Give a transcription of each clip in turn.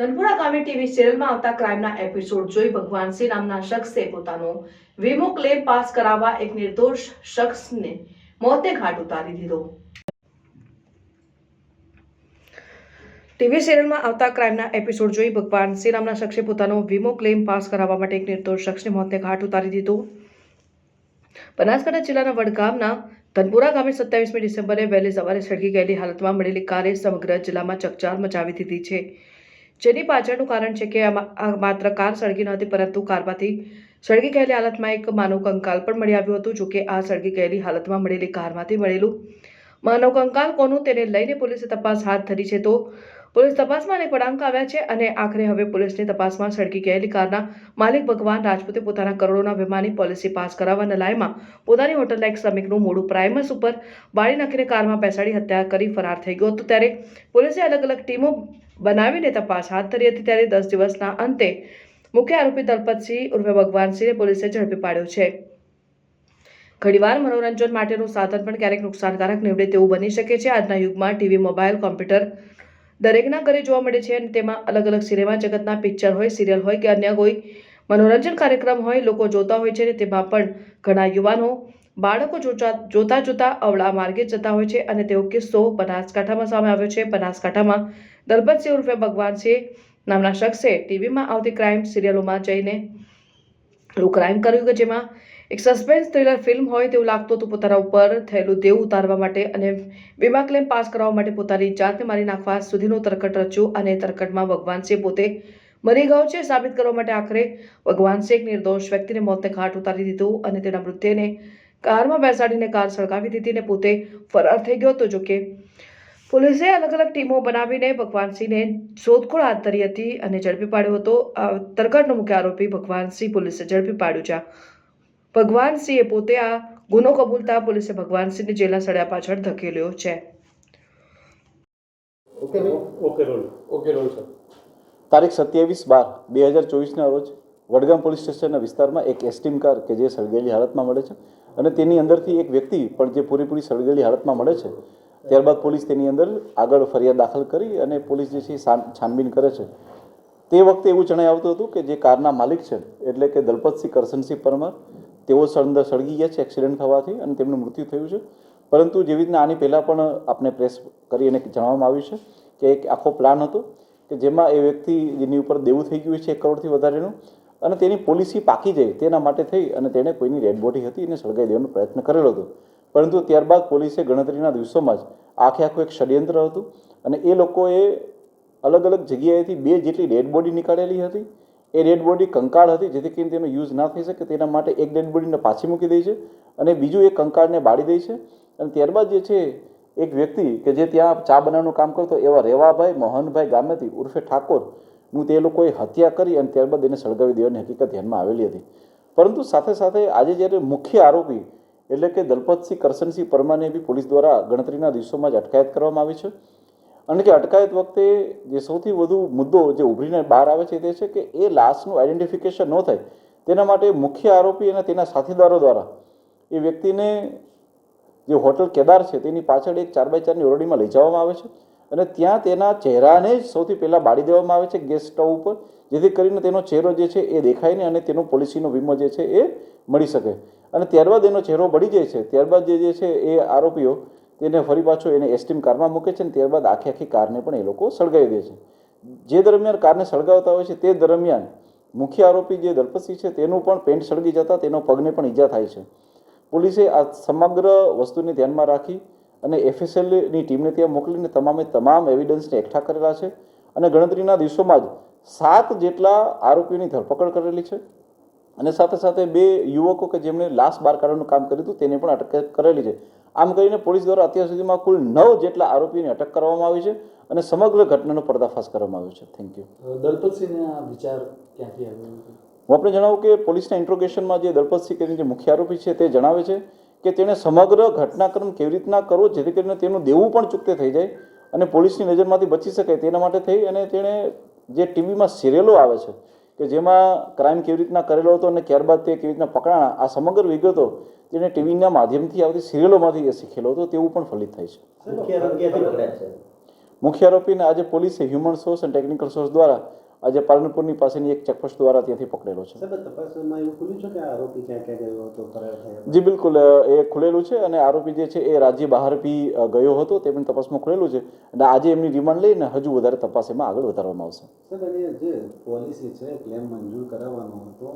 ધનપુરા ગામે ટીવી સિરિયલમાં આવતા ક્રાઇમના એપિસોડ જોઈ ભગવાનસિંહ નામના શખ્સે પોતાનો વીમો ક્લેમ પાસ કરાવવા એક નિર્દોષ શખ્સને મોતે ઘાટ ઉતારી દીધો. ટીવી સિરિયલમાં આવતા ક્રાઇમના એપિસોડ જોઈ ભગવાન નામના શખ્સે પોતાનો વીમો ક્લેમ પાસ કરાવવા માટે એક નિર્દોષ શખ્સને મોતે ઘાટ ઉતારી દીધો. બનાસકાંઠા જિલ્લાના વડગામના ધનપુરા ગામે સત્યાવીસમી ડિસેમ્બરે વહેલી સવારે સળગી ગયેલી હાલતમાં મળેલી કારે સમગ્ર જિલ્લામાં ચકચાર મચાવી દીધી છે. જેની પાછળનું કારણ છે કે આ માત્ર કાર સળગી ન હતી, પરંતુ કારમાંથી સળગી ગયેલી હાલતમાં એક માનવ કંકાલ પણ મળી આવ્યું હતું જોકે આ સળગી ગયેલી હાલતમાં મળેલી કારમાંથી મળેલું માનવ કંકાલ કોનું તેને લઈને પોલીસે તપાસ હાથ ધરી છે. તો પોલીસ તપાસમાં અનેક વળાંક આવ્યા છે અને આખરે હવે પોલીસની તપાસમાં સળગી ગયેલી કારના માલિક ભગવાન રાજપૂતે પોતાના કરોડોના વીમાની પોલિસી પાસ કરાવવાના લાયમાં પોતાની હોટલના એક શ્રમિકનું મોડું પ્રાઇમસ ઉપર બાળી નાખીને કારમાં બેસાડી હત્યા કરી ફરાર થઈ ગયો હતો. ત્યારે પોલીસે અલગ અલગ ટીમો બનાવીને તપાસ હાથ ધરી હતી ત્યારે દસ દિવસના અંતે મુખ્ય આરોપી દલપતસિંહ ઉર્ફે ભગવાનસિંહને પોલીસે ઝડપી પાડ્યો છે. ઘણીવાર મનોરંજન માટેનું સાધન પણ ક્યારેક નુકસાનકારક નીવડે તેવું બની શકે છે. આજના યુગમાં ટીવી, મોબાઈલ, કોમ્પ્યુટર દરેકના ઘરે જોવા મળે છે અને તેમાં અલગ અલગ સિનેમા જગતના પિક્ચર હોય, સિરિયલ હોય કે અન્ય કોઈ મનોરંજન કાર્યક્રમ હોય, લોકો જોતા હોય છે અને તેમાં પણ ઘણા યુવાનો, બાળકો જોતા જોતા જોતા અવળા માર્ગે જતા હોય છે અને તેવો કિસ્સો બનાસકાંઠામાં સામે આવ્યો છે. બનાસકાંઠામાં દલપતસિંહ ઉર્ફે ભગવાનસિંહ નામના શખ્સે ટીવીમાં આવતી ક્રાઇમ સિરિયલોમાં જઈને એવું ક્રાઇમ કર્યું કે જેમાં એક સસ્પેન્સ થ્રિલર ફિલ્મ હોય તેવું લાગતું હતું પોતાના ઉપર થયેલું દેવું ઉતારવા માટે અને વીમા ક્લેમ પાસ કરાવવા માટે પોતાની જાતને મારી નાખવા સુધીનું તરકટ રચ્યું અને તરકટમાં ભગવાનસિંહ પોતે મરી ગયો છે સાબિત કરવા માટે આખરે ભગવાનસિંહ એક નિર્દોષ વ્યક્તિને મોતને ઘાટ ઉતારી દીધું અને તેના મૃત્યુને કારમાં બેસાડીને કાર સળગાવી દીધી ને પોતે ફરાર થઈ ગયો હતો. જોકે પોલીસે અલગ અલગ ટીમો બનાવીને ભગવાનસિંહને શોધખોળ હાથ ધરી હતી અને ઝડપી પાડ્યો હતો. આ તરકટનો મુખ્ય આરોપી ભગવાનસિંહ પોલીસે ઝડપી પાડ્યું છે. ભગવાનસિંહે પોતે આ ગુનો કબૂલતા પોલીસે ભગવાનસિંહને જેલના સળિયા પાછળ ધકેલ્યો છે. ઓકે ભાઈ okay roll okay roll sir તારીખ સત્યાવીસ બાર બે હજાર ચોવીસના રોજ વડગામ પોલીસ સ્ટેશનના વિસ્તારમાં એક એસ્ટીમ કાર કે જે સળગેલી હાલતમાં મળે છે અને તેની અંદરથી એક વ્યક્તિ પણ જે પૂરેપૂરી સળગેલી હાલતમાં મળે છે ત્યારબાદ પોલીસ તેની અંદર આગળ ફરિયાદ દાખલ કરી અને પોલીસ જે છે છાનબીન કરે છે. તે વખતે એવું જણાઈ આવતું હતું કે જે કારના માલિક છે, એટલે કે દલપતસિંહ કરશનસિંહ પરમાર, તેઓ સળંદર સળગી ગયા છે એક્સિડન્ટ થવાથી અને તેમનું મૃત્યુ થયું છે. પરંતુ જેવી રીતના આની પહેલાં પણ આપણે પ્રેસ કરી અને જણાવવામાં આવ્યું છે કે એક આખો પ્લાન હતો કે જેમાં એ વ્યક્તિ જેની ઉપર દેવું થઈ ગયું છે એક કરોડથી વધારેનું અને તેની પોલિસી પાકી જાય તેના માટે થઈ અને તેણે કોઈની ડેડ હતી એને સળગાઈ દેવાનો પ્રયત્ન કરેલો હતો. પરંતુ ત્યારબાદ પોલીસે ગણતરીના દિવસોમાં જ આખે આખું એક ષડયંત્ર હતું અને એ લોકોએ અલગ અલગ જગ્યાએથી બે જેટલી ડેડ બોડી નીકાળેલી હતી. એ ડેડ બોડી કંકાળ હતી, જેથી કરીને તેનો યુઝ ના થઈ શકે તેના માટે એક ડેડ બોડીને પાછી મૂકી દે છે અને બીજું એક કંકાળને બાળી દે છે. અને ત્યારબાદ જે છે, એક વ્યક્તિ કે જે ત્યાં ચા બનાવવાનું કામ કરતો એવા રેવાભાઈ મોહનભાઈ ગામેથી ઉર્ફે ઠાકોર હું તે લોકોએ હત્યા કરી અને ત્યારબાદ એને સળગાવી દેવાની હકીકત ધ્યાનમાં આવેલી હતી. પરંતુ સાથે સાથે આજે જ્યારે મુખ્ય આરોપી એટલે કે દલપતસિંહ કરશનસિંહ પરમાને બી પોલીસ દ્વારા ગણતરીના દિવસોમાં જ અટકાયત કરવામાં આવી છે. અને કે અટકાયત વખતે જે સૌથી વધુ મુદ્દો જે ઉભરીને બહાર આવે છે તે છે કે એ લાશનું આઈડેન્ટિફિકેશન ન થાય. તેના માટે મુખ્ય આરોપી અને તેના સાથીદારો દ્વારા એ વ્યક્તિને જે હોટલ કેદાર છે તેની પાછળ એક ચાર બાય ચારની ઓરડીમાં લઈ જવામાં આવે છે. અને ત્યાં તેના ચહેરાને જ સૌથી પહેલાં બાળી દેવામાં આવે છે ગેસ સ્ટવ ઉપર, જેથી કરીને તેનો ચહેરો જે છે એ દેખાય નહીં અને તેનો પોલિસીનો વીમો જે છે એ મળી શકે. અને ત્યારબાદ એનો ચહેરો બળી જાય છે. ત્યારબાદ જે જે છે એ આરોપીઓ તેને ફરી પાછો એને એસ્ટીમ કારમાં મૂકે છે અને ત્યારબાદ આખી આખી કારને પણ એ લોકો સળગાવી દે છે. જે દરમિયાન કારને સળગાવતા હોય છે તે દરમિયાન મુખ્ય આરોપી જે દલપતસિંહ છે તેનું પણ પેન્ટ સળગી જતા તેનો પગને પણ ઈજા થાય છે. પોલીસે આ સમગ્ર વસ્તુને ધ્યાનમાં રાખી અને એફએસએલની ટીમને ત્યાં મોકલીને તમામે તમામ એવિડન્સને એકઠા કરેલા છે. અને ગણતરીના દિવસોમાં જ સાત જેટલા આરોપીઓની ધરપકડ કરેલી છે. અને સાથે સાથે બે યુવકો કે જેમણે લાશ બહાર કાઢવાનું કામ કર્યું હતું તેને પણ અટક કરેલી છે. આમ કરીને પોલીસ દ્વારા અત્યાર સુધીમાં કુલ નવ જેટલા આરોપીઓની અટક કરવામાં આવી છે અને સમગ્ર ઘટનાનો પર્દાફાશ કરવામાં આવ્યો છે. થેન્ક યુ દલપતસિંહને આ વિચાર ક્યાંથી આવ્યો? હું આપણે જણાવું કે પોલીસના ઇન્ટ્રોગેશનમાં જે દલપતસિંહ કરીને જે મુખ્ય આરોપી છે તે જણાવે છે કે તેણે સમગ્ર ઘટનાક્રમ કેવી રીતના કરવો જેથી કરીને તેનું દેવું પણ ચૂકતે થઈ જાય અને પોલીસની નજરમાંથી બચી શકાય તેના માટે થઈ અને તેણે જે ટીવીમાં સિરિયલો આવે છે કે જેમાં ક્રાઇમ કેવી રીતના કરેલો હતો અને ત્યારબાદ તે કેવી રીતના પકડાણા આ સમગ્ર વિગતો જેને ટીવીના માધ્યમથી આવતી સિરિયલોમાંથી એ શીખેલો હતો તેવું પણ ફલિત થાય છે. મુખ્ય આરોપીને આજે પોલીસે હ્યુમન સોર્સ અને ટેકનિકલ સોર્સ દ્વારા આજે પાલનપુરની પાસેની એક ચેકપોસ્ટ દ્વારા ત્યાંથી પકડેલો છે. જી બિલકુલ એ ખુલેલું છે અને આરોપી જે છે એ રાજ્ય બહાર બી ગયો હતો તે પણ તપાસમાં ખુલેલું છે. અને આજે એમની રિમાન્ડ લઈને હજુ વધારે તપાસ એમાં આગળ વધારવામાં આવશે. જે પોલિસી છે ક્લેમ મંજૂર કરાવવાનો હતો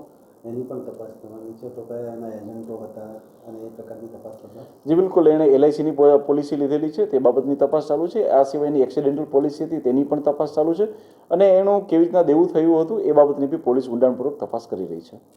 એની પણ તપાસ કરવાની છે. તો કયા એના એજન્ટો હતા અને એ પ્રકારની તપાસ થશે જી, બિલકુલ. એણે એલઆઈસીની પોલિસી લીધેલી છે. તે બાબતની તપાસ ચાલુ છે. આ સિવાયની એક્સિડેન્ટલ પોલિસી હતી. તેની પણ તપાસ ચાલુ છે. અને એનું કેવી રીતના દેવું થયું હતું એ બાબતની બી પોલીસ ઊંડાણપૂર્વક તપાસ કરી રહી છે.